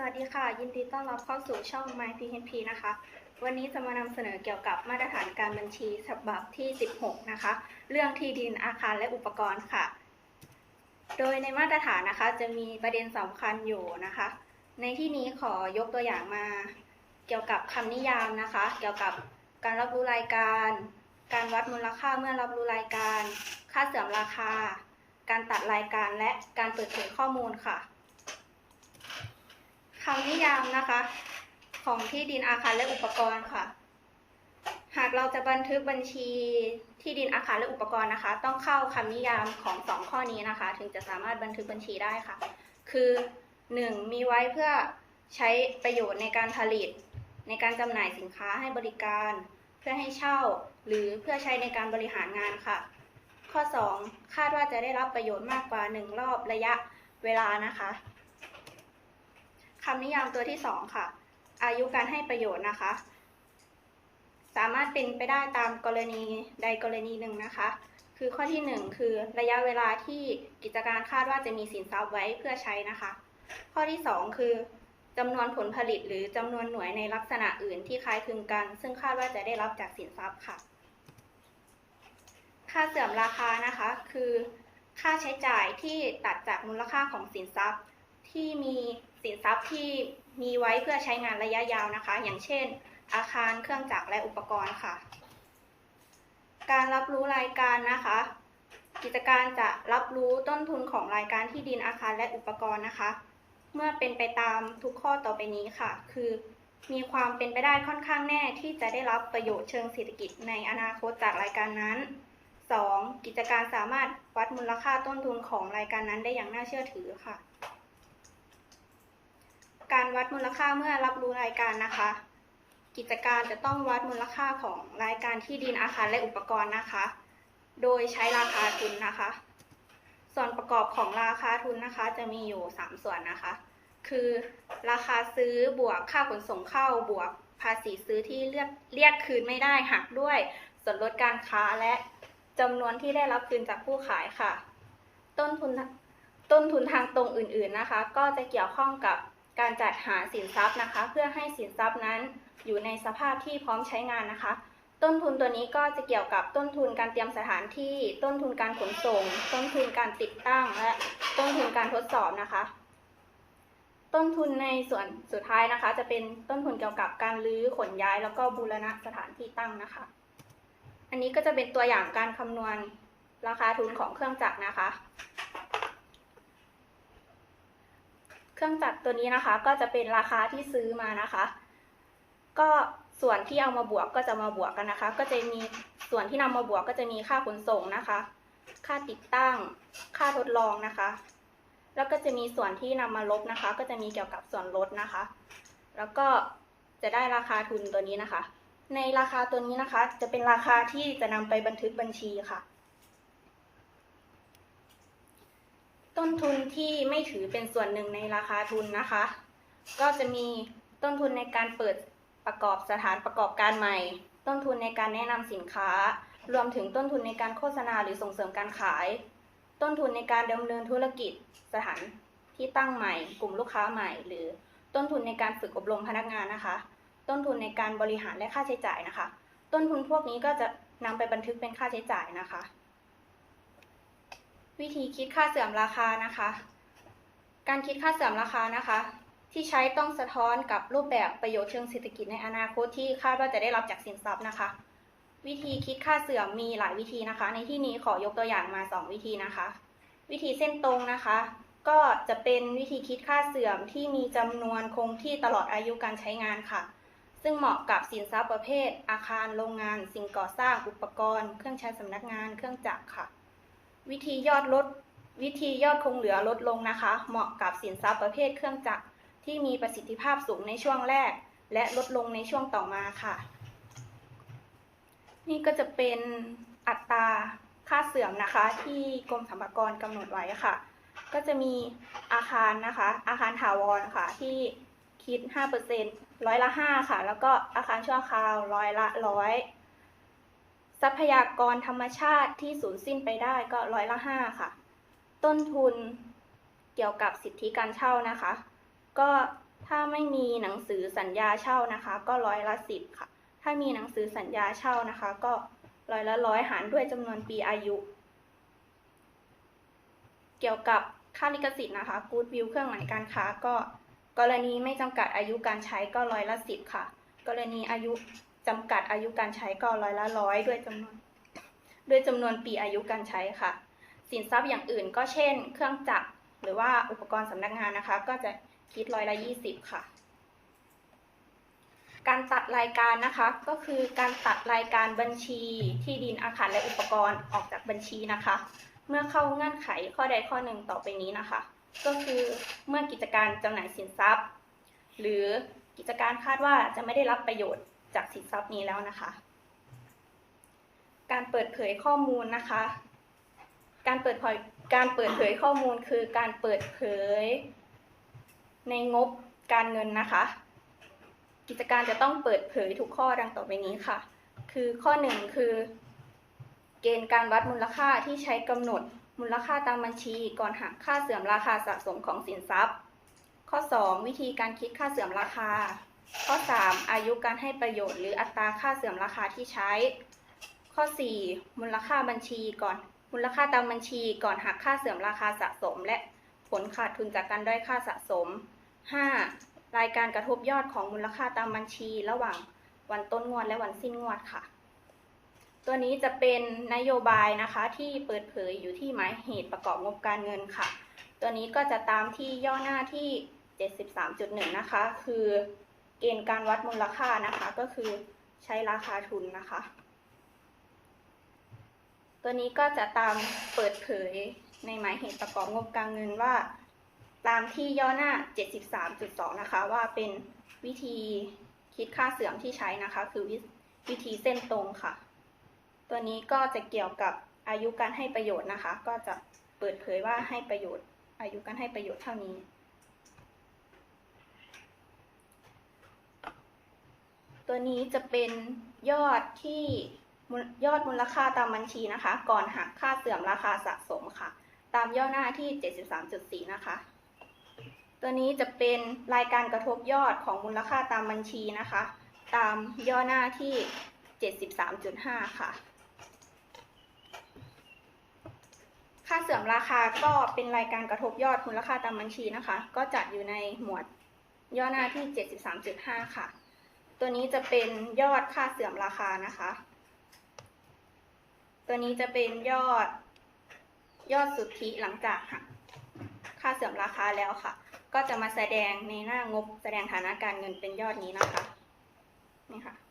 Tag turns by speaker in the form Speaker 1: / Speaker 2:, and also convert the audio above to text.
Speaker 1: สวัสดีค่ะ ยินดีต้อนรับเข้าสู่ช่อง My PHP นะคะ วันนี้จะมานำเสนอเกี่ยวกับมาตรฐานการบัญชีฉบับที่ 16 นะคะ เรื่องที่ดินอาคารและอุปกรณ์ค่ะ โดยในมาตรฐานนะคะจะมีประเด็นสำคัญอยู่นะคะ ในที่นี้ขอยกตัวอย่างมา เกี่ยวกับคำนิยามนะคะ เกี่ยวกับการรับรู้รายการ การวัดมูลค่าเมื่อรับรู้รายการ ค่าเสื่อมราคา การตัดรายการและการเปิดเผยข้อมูลค่ะำนิยามนะคะ ของที่ดินอาคารและอุปกรณ์ค่ะ หากเราจะบันทึกบัญชีที่ดินอาคารและอุปกรณ์นะคะ ต้องเข้าคำนิยามของสองข้อนี้นะคะ ถึงจะสามารถบันทึกบัญชีได้ค่ะ คือ 1. มีไว้เพื่อใช้ประโยชน์ในการผลิต ในการจำหน่ายสินค้าให้บริการ เพื่อให้เช่า หรือเพื่อใช้ในการบริหารงานค่ะ ข้อ 2 คาดว่าจะได้รับประโยชน์มากกว่า 1 รอบระยะเวลานะคะ คำนิยามตัวที่2ค่ะ อายุการให้ประโยชน์นะคะ สามารถเป็นไปได้ตามกรณีใดกรณีหนึ่งนะคะ คือข้อที่1คือระยะเวลาที่กิจการคาดว่าจะมีสินทรัพย์ไว้เพื่อใช้นะคะ ข้อที่2คือจำนวนผลผลิตหรือจำนวนหน่วยในลักษณะอื่นที่คล้ายคลึงกัน ซึ่งคาดว่าจะได้รับจากสินทรัพย์ค่ะ ค่าเสื่อมราคานะคะ คือ ค่าใช้จ่ายที่ตัดจากมูลค่าของสินทรัพย์ ที่มี สินทรัพย์ที่มีไว้เพื่อใช้งานระยะยาวนะคะ อย่างเช่น อาคารเครื่องจักรและอุปกรณ์ค่ะ การรับรู้รายการนะคะ กิจการจะรับรู้ต้นทุนของรายการที่ดินอาคารและอุปกรณ์นะคะ เมื่อเป็นไปตามทุกข้อต่อไปนี้ค่ะ คือมีความเป็นไปได้ค่อนข้างแน่ที่จะได้รับประโยชน์เชิงเศรษฐกิจในอนาคตจากรายการนั้น 2. กิจการสามารถวัดมูลค่าต้นทุนของรายการนั้นได้อย่างน่าเชื่อถือค่ะ การวัดมูลค่าเมื่อรับรู้รายการนะคะ กิจการจะต้องวัดมูลค่าของรายการที่ดินอาคารและอุปกรณ์นะคะ โดยใช้ราคาทุนนะคะ ส่วนประกอบของราคาทุนนะคะ จะมีอยู่ 3 ส่วนนะคะ คือราคาซื้อบวกค่าขนส่งเข้าบวกภาษีซื้อที่เรียกเรียกคืนไม่ได้หักด้วยส่วนลดการค้าและจำนวนที่ได้รับคืนจากผู้ขายค่ะ ต้นทุนต้นทุนทางตรงอื่นๆนะคะ ก็จะเกี่ยวข้องกับ การจัดหาสินทรัพย์นะคะ เพื่อให้สินทรัพย์นั้นอยู่ในสภาพที่พร้อมใช้งานนะคะ ต้นทุนตัวนี้ก็จะเกี่ยวกับต้นทุนการเตรียมสถานที่ ต้นทุนการขนส่ง ต้นทุนการติดตั้ง และต้นทุนการทดสอบนะคะ ต้นทุนในส่วนสุดท้ายนะคะ จะเป็นต้นทุนเกี่ยวกับการรื้อขนย้าย แล้วก็บูรณะสถานที่ตั้งนะคะ อันนี้ก็จะเป็นตัวอย่างการคำนวณราคาทุนของเครื่องจักรนะคะ เครื่องจักรตัวนี้นะคะ ก็จะเป็นราคาที่ซื้อมานะคะ ก็ส่วนที่เอามาบวกก็จะมาบวกกันนะคะ ก็จะมีส่วนที่นำมาบวกก็จะมีค่าขนส่งนะคะ ค่าติดตั้ง ค่าทดลองนะคะ แล้วก็จะมีส่วนที่นำมาลบนะคะ ก็จะมีเกี่ยวกับส่วนลดนะคะ แล้วก็จะได้ราคาทุนตัวนี้นะคะ ในราคาตัวนี้นะคะ จะเป็นราคาที่จะนำไปบันทึกบัญชีค่ะ ต้นทุนที่ไม่ถือเป็นส่วนหนึ่งในราคาทุนนะคะ ก็จะมีต้นทุนในการเปิดประกอบสถานประกอบการใหม่ ต้นทุนในการแนะนำสินค้า รวมถึงต้นทุนในการโฆษณาหรือส่งเสริมการขาย ต้นทุนในการดำเนินธุรกิจสถานที่ตั้งใหม่ กลุ่มลูกค้าใหม่ หรือต้นทุนในการฝึกอบรมพนักงานนะคะ ต้นทุนในการบริหารและค่าใช้จ่ายนะคะ ต้นทุนพวกนี้ก็จะนำไปบันทึกเป็นค่าใช้จ่ายนะคะ วิธีคิดค่าเสื่อมราคานะคะ การคิดค่าเสื่อมราคานะคะ ที่ใช้ต้องสะท้อนกับรูปแบบประโยชน์เชิงเศรษฐกิจในอนาคตที่คาดว่าจะได้รับจากสินทรัพย์นะคะ วิธีคิดค่าเสื่อมมีหลายวิธีนะคะ ในที่นี้ขอยกตัวอย่างมา 2 วิธีนะคะ วิธีเส้นตรงนะคะ ก็จะเป็นวิธีคิดค่าเสื่อมที่มีจำนวนคงที่ตลอดอายุการใช้งานค่ะ ซึ่งเหมาะกับสินทรัพย์ประเภท อาคารโรงงาน สิ่งก่อสร้างอุปกรณ์ เครื่องใช้สำนักงาน เครื่องจักรค่ะ วิธียอดลดวิธียอดคงเหลือลดลงนะคะ เหมาะกับสินทรัพย์ประเภทเครื่องจักรที่มีประสิทธิภาพสูงในช่วงแรก และลดลงในช่วงต่อมาค่ะ นี่ก็จะเป็นอัตราค่าเสื่อมนะคะที่กรมสรรพากรกำหนดไว้ค่ะ ก็จะมีอาคารนะคะ อาคารถาวรค่ะที่คิด 5%ร้อยละ 5 ค่ะ แล้วก็อาคารชั่วคราวร้อยละร้อย ทรัพยากรธรรมชาติที่สูญสิ้นไปได้ก็ร้อยละ5ค่ะ ต้นทุนเกี่ยวกับสิทธิการเช่านะคะ ก็ถ้าไม่มีหนังสือสัญญาเช่านะคะ ก็ร้อยละสิบค่ะ ถ้ามีหนังสือสัญญาเช่านะคะ ก็ร้อยละร้อยหารด้วยจำนวนปีอายุ เกี่ยวกับค่าลิขสิทธิ์นะคะ Good View เครื่องหมายการค้าก็กรณีไม่จำกัดอายุการใช้ก็ร้อยละสิบค่ะ กรณีอายุ จำกัดอายุการใช้ก็ร้อยละร้อยด้วยจำนวนด้วยจำนวนปีอายุการใช้ค่ะ สินทรัพย์อย่างอื่นก็เช่น เครื่องจักรหรือว่าอุปกรณ์สำนักงานนะคะ ก็จะคิดร้อยละยี่สิบค่ะ การตัดรายการนะคะ ก็คือการตัดรายการบัญชีที่ดินอาคารและอุปกรณ์ออกจากบัญชีนะคะ เมื่อเข้าเงื่อนไขข้อใดข้อหนึ่งต่อไปนี้นะคะ ก็คือเมื่อกิจการจำหน่ายสินทรัพย์ หรือกิจการคาดว่าจะไม่ได้รับประโยชน์ จากสินทรัพย์นี้แล้วนะคะ การเปิดเผยข้อมูลนะคะ การเปิดเผยการเปิดเผยข้อมูลคือการเปิดเผย ในงบการเงินนะคะ กิจการจะต้องเปิดเผยทุกข้อดังต่อไปนี้ค่ะ คือข้อหนึ่งคือ เกณฑ์การวัดมูลค่าที่ใช้กำหนดมูลค่าตามบัญชีก่อนหักค่าเสื่อมราคาสะสมของสินทรัพย์ ข้อ 2 วิธีการคิดค่าเสื่อมราคา ข้อ 3 อายุการให้ประโยชน์หรืออัตราค่าเสื่อมราคาที่ใช้ ข้อ 4 มูลค่าบัญชีก่อน มูลค่าตามบัญชีก่อนหักค่าเสื่อมราคาสะสม และผลขาดทุนจากการด้อยค่าสะสม 5. รายการกระทบยอดของมูลค่าตามบัญชีระหว่างวันต้นงวดและวันสิ้นงวดค่ะ ตัวนี้จะเป็นนโยบายนะคะที่เปิดเผยอยู่ที่หมายเหตุประกอบงบการเงินค่ะ ตัวนี้ก็จะตามที่ย่อหน้าที่ 73.1 นะคะ คือ เกณฑ์การวัดมูลค่านะคะ ก็คือใช้ราคาทุนนะคะ ตัวนี้ก็จะตามเปิดเผยในหมายเหตุประกอบงบการเงินว่า ตามที่ย่อหน้า 73.2 นะคะ ว่าเป็นวิธีคิดค่าเสื่อมที่ใช้นะคะ คือววิธีเส้นตรงค่ะ ตัวนี้ก็จะเกี่ยวกับอายุการให้ประโยชน์นะคะ ก็จะเปิดเผยว่าให้ประโยชน์ อายุการให้ประโยชน์เท่านี้ ตัวนี้จะเป็นยอดที่ยอดมูลค่าตามบัญชีนะคะ ก่อนหักค่าเสื่อมราคาสะสมค่ะ ตามย่อหน้าที่ 73.4 นะคะ ตัวนี้จะเป็นรายการกระทบยอดของมูลค่าตามบัญชีนะคะ ตามย่อหน้าที่ 73.5 ค่ะ ค่าเสื่อมราคาก็เป็นรายการกระทบยอดมูลค่าตามบัญชีนะคะ ก็จัดอยู่ในหมวดย่อหน้าที่ 73.5 ค่ะ ตัวนี้จะเป็นยอดค่าเสื่อมราคานะคะ ตัวนี้จะเป็นยอดยอดสุทธิหลังจากหักค่าเสื่อมราคาแล้วค่ะ ก็จะมาแสดงในหน้างบแสดงฐานะการเงินเป็นยอดนี้นะคะ นี่ค่ะ